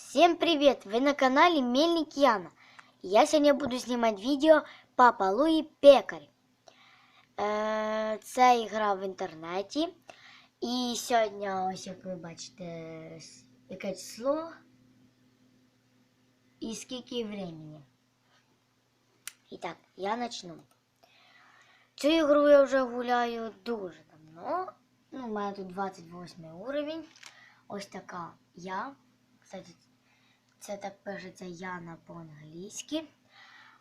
Всем привет! Вы на канале Мельник Яна. Я сегодня буду снимать видео Папа Луї Пекарь. Е, Це ігра в інтернеті. І сьогодні, ось як ви бачите, с- яке число і скільки времени. І так, я начну. Цю ігру я вже гуляю дуже давно. Ну, у мене тут 28 уровень. Ось така я. Кстати, це так пишеться Яна по-англійськи.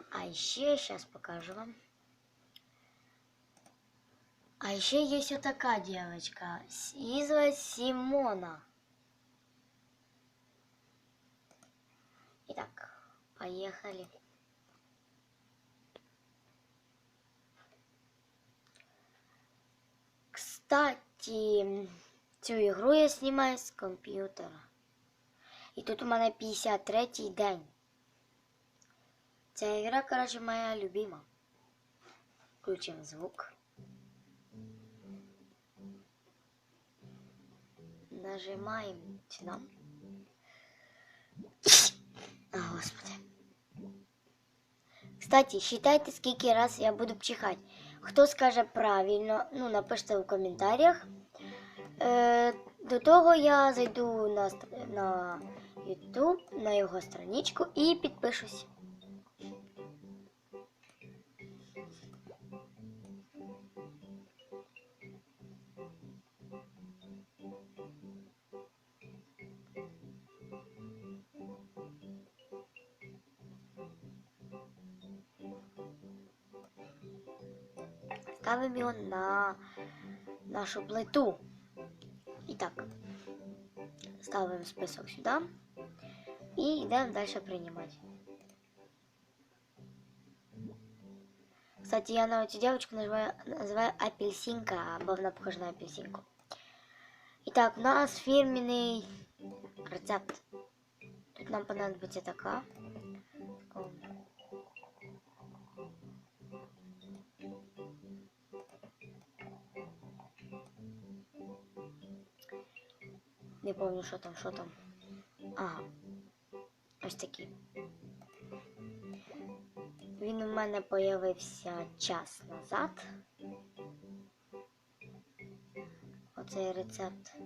А ще, зараз покажу вам. А еще есть вот такая девочка. С- Ее зовут Симона. Итак, поехали. Кстати, цю ігру я знімаю з комп'ютера. І тут у мене 53-й день. Ця ігра, коротше, моя любима. Включимо звук. Нажимаємо сюди. А, господи. Кстати, считайте, скільки раз я буду чихати. Хто скаже правильно, ну, напишіть у коментарях. Е, до того я зайду на, на YouTube, на його страничку і підпишусь. Ставимо його на нашу плиту. І так, ставимо список сюди і йдемо далі приймати. Кстати, я на эту девочку называю, называю апельсинка, бо вона похожа на апельсинку. Итак, у нас фирменный рецепт. Тут нам понадобится така. Не помню, що там, що там. Ага. Ось такий. Він у мене появився час назад. Оцей рецепт.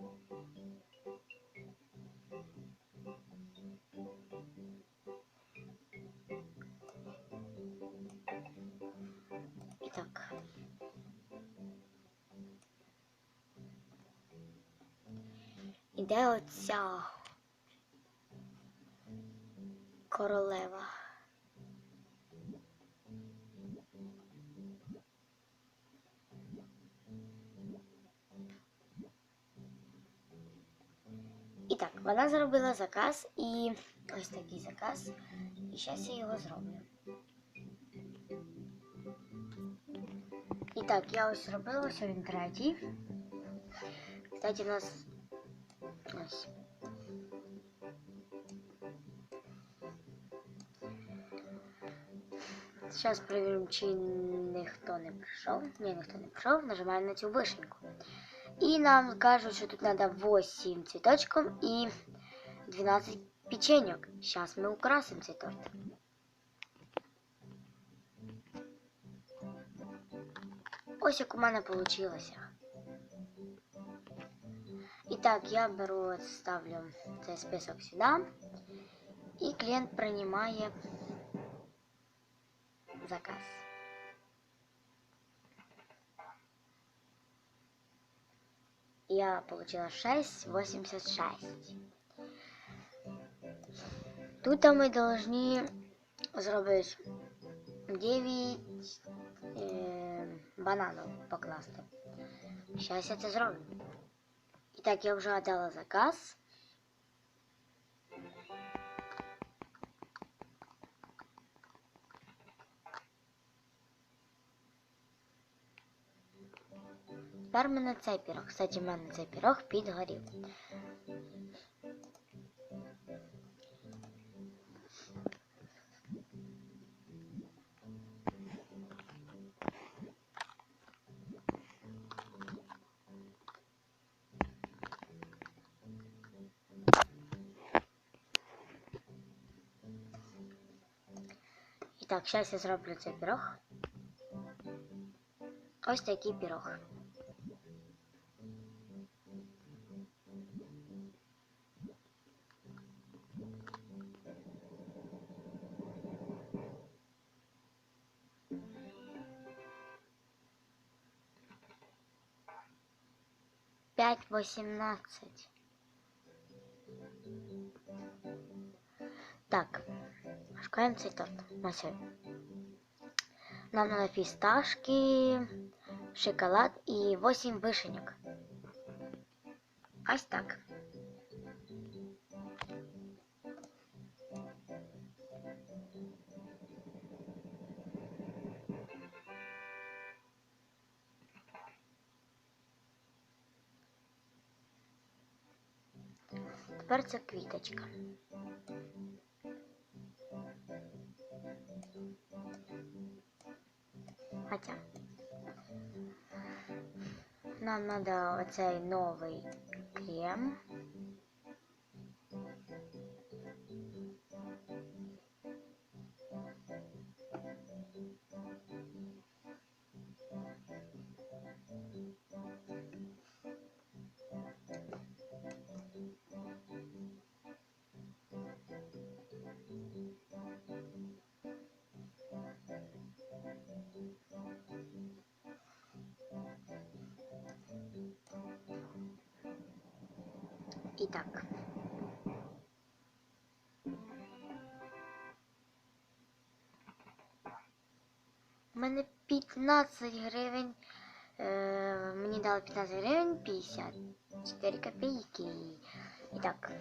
Іде оця королева. І так, вона зробила заказ і ось такий заказ. І зараз я його зроблю. І так, я ось зробила, ось він третій. Кстати, у нас ось. Зараз перевіримо, чи ніхто не прийшов. Ні, ніхто не прийшов. Нажимаємо на цю вишеньку. І нам кажуть, що тут треба 8 цвіточків і 12 печеньок. Зараз ми украсимо цей торт. Ось як у мене вийшло. І так, я беру, от ставлю цей список сюди. І клієнт приймає заказ. Я получила 6,86. Тут мы должны зробити 9 е, бананів покласти. Зараз я це зроблю. І так, я уже отдала заказ. Тепер мене цей пірог. Кстати, в мене цей пірог підгорів. І так, зараз я зроблю цей пірог. Ось такий пірог. Пять восемнадцать. Так, Шукаємо цей торт. На. Нам надо фісташки, шоколад і 8 вишеньок. Ось так. Тепер це квіточка. Хотя нам надо оцей новий крем. так. У мене 15 гривень. Е, мені дали 15 гривень 54 копійки. І так.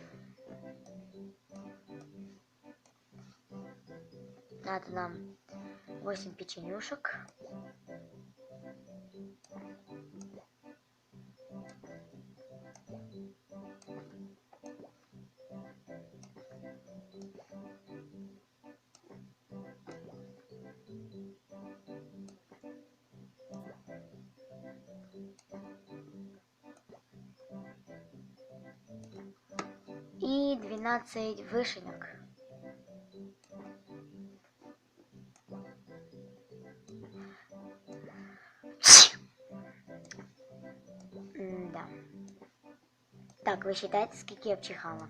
Надо нам 8 печенюшек. и 12 вышенек. Да. Так, вы считаете, сколько я обчихала?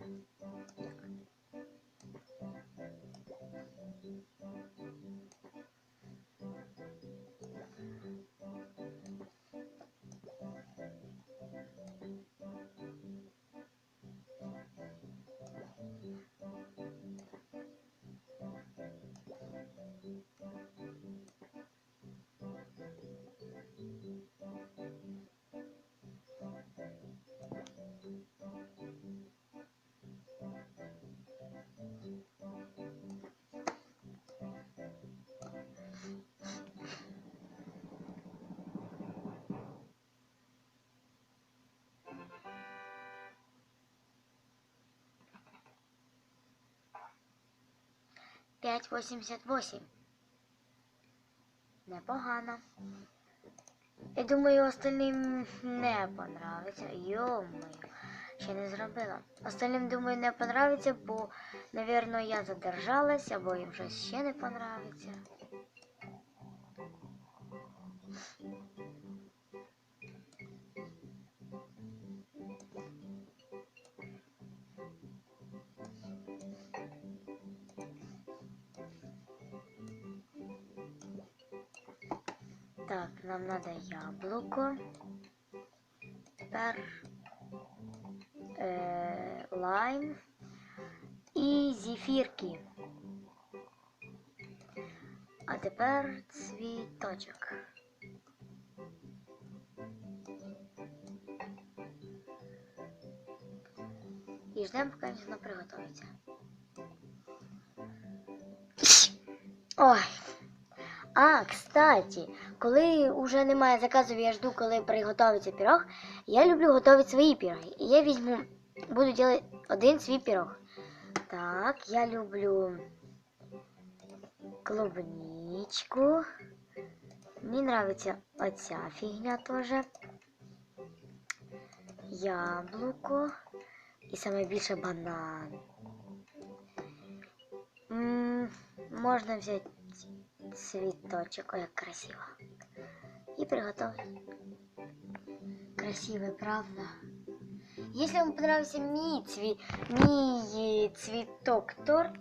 5,88. Непогано. Я думаю, остальним не понравиться. Йо-моє, ще не зробила. Остальним, думаю, не понравиться, бо, напевно, я задержалась, або їм щось ще не понравиться. Так, нам надо яблуко. Тепер е, лайм і зефірки. А тепер цвіточок. І ждемо, поки воно приготується. Ой. А, кстати, коли вже немає заказів, я жду, коли приготується пірог, я люблю готувати свої піроги. І я візьму, буду робити один свій пірог. Так, я люблю клубничку. Мені нравиться оця фігня теж. Яблуко. І саме більше банан. М, можна взяти цветочек. Ой, как красиво. И приготовить. Красивый, правда? Если вам понравился мій, цві... мій цвіток торт,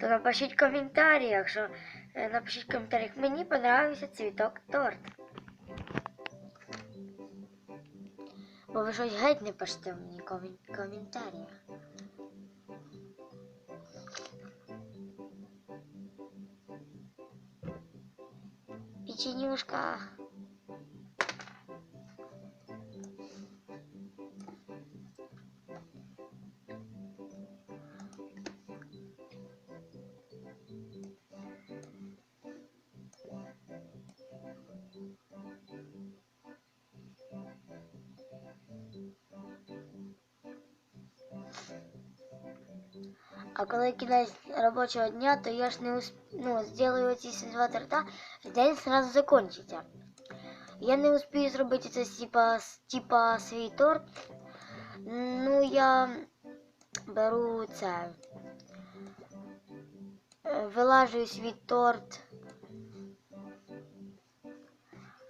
то напишіть в коментарях, що е, напишіть в коментарях, мені понравився цвіток торт. Бо ви щось геть не пишете мені в комін- коментарях. Печенюшка. А коли кінець робочого дня, то я ж не усп... ну, зроблю ці два торта, день сразу закінчиться. Я не успію зробити це типа, типа свій торт. Ну, я беру це. е, Вилажую свій торт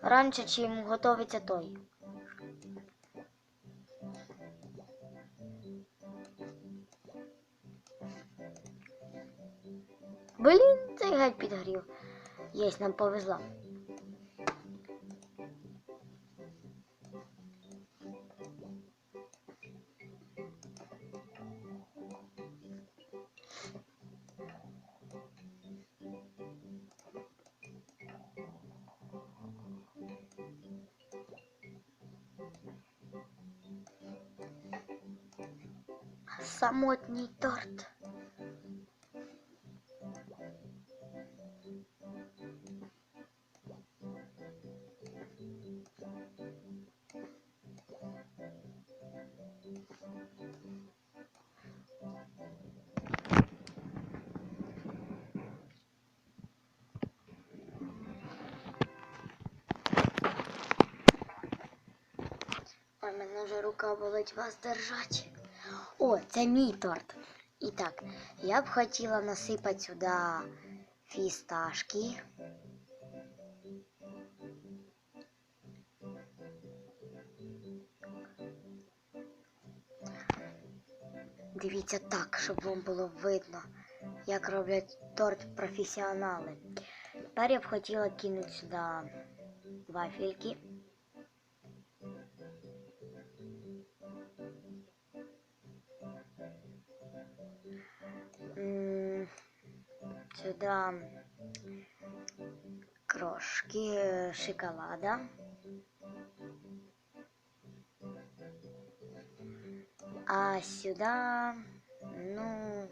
раніше, чим готовиться той. Блін, цей геть підгорів. Єсть, нам повезло. Самотній торт. Мене вже рука болить вас держать. О, це мій торт. І так, я б хотіла насипати сюди фісташки. Дивіться так, щоб вам було видно, як роблять торт професіонали. Тепер я б хотіла кинути сюди вафельки. Сюда крошки э, шоколада. А сюда, ну,